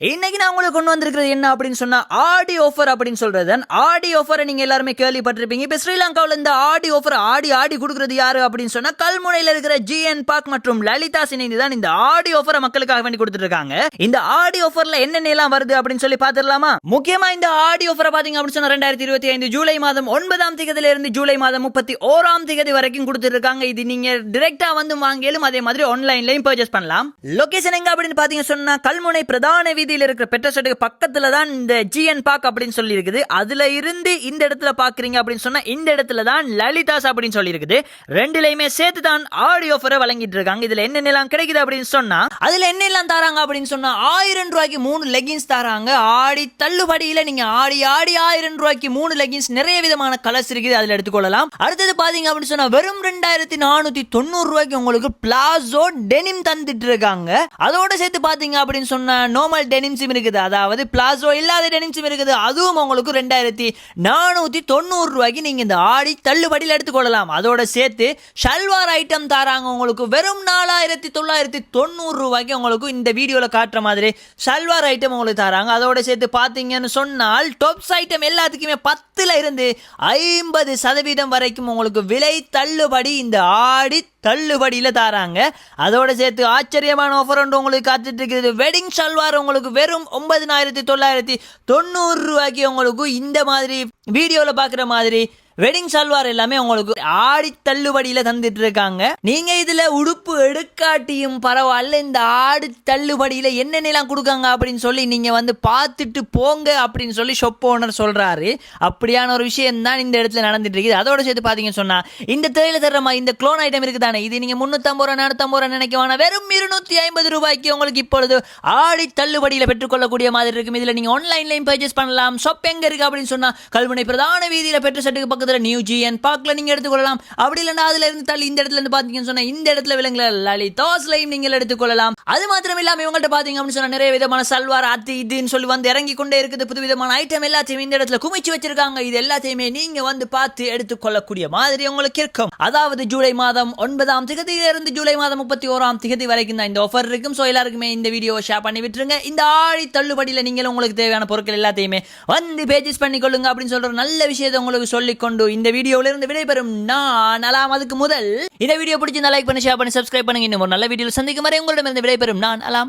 இன்னைக்கு நான் உங்களுக்கு கொண்டு வந்திருக்கிறது என்ன அப்படின்னு சொன்னா ஆடி ஆஃபர் அப்படின்னு சொல்றது. ஆடி ஆஃபரை நீங்க எல்லாருமே கேள்விப்பட்டிருப்பீங்க. இப்ப ஸ்ரீலங்காவில் இந்த ஆடி ஆஃபர் ஆடி ஆடி கொடுக்கறது யாரு அப்படின்னு சொன்னா கல்முனையில இருக்கிற ஜிஎன் பார்க் மற்றும் லலிதா இணைந்து தான் இந்த ஆடி ஆஃபரை மக்களுக்காக வேண்டி கொடுத்துட்டு இருக்காங்க இந்த ஆடி ஆஃபர்ல என்னென்ன எல்லாம் வருது அப்படின்னு சொல்லி பாத்துடலாமா முக்கியமா இந்த ஆடி ஆஃபரை பாத்தீங்க அப்படின்னு சொன்னா ரெண்டாயிரத்தி இருபத்தி ஐந்து ஜூலை மாதம் ஒன்பதாம் திகதியில இருந்து ஜூலை மாதம் முப்பத்தி ஓராம் திகதி வரைக்கும் கொடுத்துட்டு இருக்காங்க இது நீங்க டிரெக்டா வந்து வாங்கியாலும் அதே மாதிரி ஆன்லைன்லயும் பர்ச்சேஸ் பண்ணலாம். லொகேஷன் எங்க அப்படின்னு பாத்தீங்க சொன்னா கல்முனை பிரதான வீதியில் இருக்கிற பெட்ரோல் ஸ்டேட்டுக்கு பக்கத்துல தான் இந்த ஜிஎன் பார்க் அப்படின்னு சொல்லி இருக்குது அதுல இருந்து இந்த இடத்துல பாக்குறீங்க அப்படின்னு சொன்னா இந்த இடத்துல தான் லலிதாஸ் அப்படின்னு சொல்லி இருக்குது ரெண்டுலயுமே சேர்த்து தான் ஆடியோ ஆஃபரை வழங்கிட்டு இருக்காங்க. இதுல என்னென்னலாம் கிடைக்குது அப்படின்னு சொன்னா அதுல என்னெல்லாம் தராங்க அப்படின்னு சொன்னா ஆயிரம் ரூபாய்க்கு மூணு லெகின்ஸ் தராங்க. ஆடி தள்ளுபடியில நீங்க ஆடி ஆடி ஆயிரம் ரூபாய்க்கு மூணு லெகின்ஸ் நிறைய விதமான கலர்ஸ் இருக்குது. அதுல எடுத்துக்கொள்ளலாம். அடுத்தது பாத்தீங்க அப்படின்னு சொன்னா வெறும் ரெண்டாயிரத்தி நானூத்தி தொண்ணூறு ரூபாய்க்கு உங்களுக்கு பிளாசோ டெனிம் தந்துட்டு இருக்காங்க. அதோட சேர்த்து பாத்தீங்க அப்படின்னு சொன்னா நார்மல் டெனிம்ஸும் இருக்குது அதாவது பிளாசோ இல்லாத டெனிம்ஸும் இருக்குது அதுவும் உங்களுக்கு ரெண்டாயிரத்தி நானூற்றி தொண்ணூறு ரூபாய்க்கு நீங்கள் இந்த ஆடி தள்ளுபடியில் எடுத்துக்கொள்ளலாம் அதோட சேர்த்து ஷல்வார் ஐட்டம் தராங்க உங்களுக்கு. வெறும் நாலாயிரத்தி தொள்ளாயிரத்தி தொண்ணூறு ரூபாய்க்கு உங்களுக்கு இந்த வீடியோவில் காட்டுற மாதிரி ஷல்வார் ஐட்டம் உங்களுக்கு தராங்க. அதோட சேர்த்து பார்த்தீங்கன்னு சொன்னால் டொப்ஸ் ஐட்டம் எல்லாத்துக்குமே பத்தில் இருந்து ஐம்பது சதவீதம் வரைக்கும் உங்களுக்கு விலை தள்ளுபடி இந்த ஆடி தள்ளுபடியில் தராங்க. அதோட சேர்த்து ஆச்சரியமான ஆஃபர் ஒன்று உங்களுக்கு காத்துட்டு இருக்குது. வெட்டிங் சல்வார் உங்களுக்கு வெறும் ஒன்பதினாயிரத்தி தொள்ளாயிரத்தி தொண்ணூறு ரூபாய்க்கு உங்களுக்கு இந்த மாதிரி வீடியோவில் பார்க்குற மாதிரி வெட்டிங் சல்வார் எல்லாமே உங்களுக்கு ஆடி தள்ளுபடியில் தந்துட்டு இருக்காங்க நீங்க இதுல உடுப்பு எடுக்காட்டியும் பரவாயில்ல இந்த ஆடி தள்ளுபடியில் என்னென்னலாம் கொடுக்காங்க அப்படின்னு சொல்லி நீங்க வந்து பார்த்துட்டு போங்க அப்படின்னு சொல்லி ஷொப் ஓனர் சொல்றாரு. அப்படியான ஒரு விஷயம் தான் இந்த இடத்துல நடந்துட்டு இருக்குது அதோட சேர்த்து பாத்தீங்கன்னு சொன்னா இந்த திரையில தர்றமா இந்த க்ளோன் ஐட்டம் இருக்குதானே? இது நீங்க முன்னூத்தம்பது ரூபா நானூத்தம்பது ரூபா நினைக்க வேணாம். வெறும் இருநூத்தி ஐம்பது ரூபாய்க்கு உங்களுக்கு இப்பொழுது ஆடி தள்ளுபடியில் பெற்றுக்கொள்ளக்கூடிய மாதிரி இருக்கும். இதுல நீங்க ஆன்லைன்லையும் பர்ச்சேஸ் பண்ணலாம். ஷாப் எங்க இருக்கு அப்படின்னு சொன்னா கல்முனை பிரதான வீதியில பெற்று செட்டுக்கு பக்கத்தில் நியூ ஜிஎன் பார்க்ல எடுத்துக்கொள்ளலாம். அப்படி இல்லைன்னா அதுல இருந்து தள்ளி இந்த இடத்துல இருந்து பார்த்தீங்கன்னு சொன்னா இந்த இடத்துல விலங்குல லலிதாஸ்லையும் நீங்கள் எடுத்துக்கொள்ளலாம். அது மாத்திரம் இல்லாமல் இவங்கள்ட்ட பாத்தீங்க அப்படின்னு சொன்னா நிறைய விதமான சல்வார் அது இதுன்னு சொல்லி வந்து இறங்கி கொண்டே இருக்குது. புது விதமான ஐட்டம் எல்லாத்தையும் இந்த இடத்துல குமிச்சு வச்சிருக்காங்க. இது எல்லாத்தையுமே நீங்க வந்து பார்த்து எடுத்துக்கொள்ளக்கூடிய மாதிரி உங்களுக்கு இருக்கும். அதாவது ஜூலை மாதம் ஒன்பதாம் திகதியில இருந்து ஜூலை மாதம் முப்பத்தி ஓராம் திகதி வரைக்கும் தான் இந்த ஆஃபர் இருக்கும். ஸோ எல்லாருக்குமே இந்த வீடியோ ஷேர் பண்ணி விட்டுருங்க. இந்த ஆழி தள்ளுபடியில் நீங்களும் உங்களுக்கு தேவையான பொருட்கள் எல்லாத்தையுமே வந்து பேஜஸ் பண்ணிக்கொள்ளுங்க அப்படின்னு சொல்ற நல்ல விஷயத்தை உங்களுக்கு சொல்லிக்கொண்டு இந்த வீடியோல இருந்து விடைபெறும். நான் அலாம் அதுக்கு முதல். இந்த வீடியோ பிடிச்சிருந்தா லைக் பண்ணி ஷேர் பண்ணி சப்ஸ்கிரைப் பண்ணுங்க. இன்னும் ஒரு நல்ல வீடியோ சந்திக்கும் வரை உங்களிடமிருந்து விடைபெறும். நான் அலாம்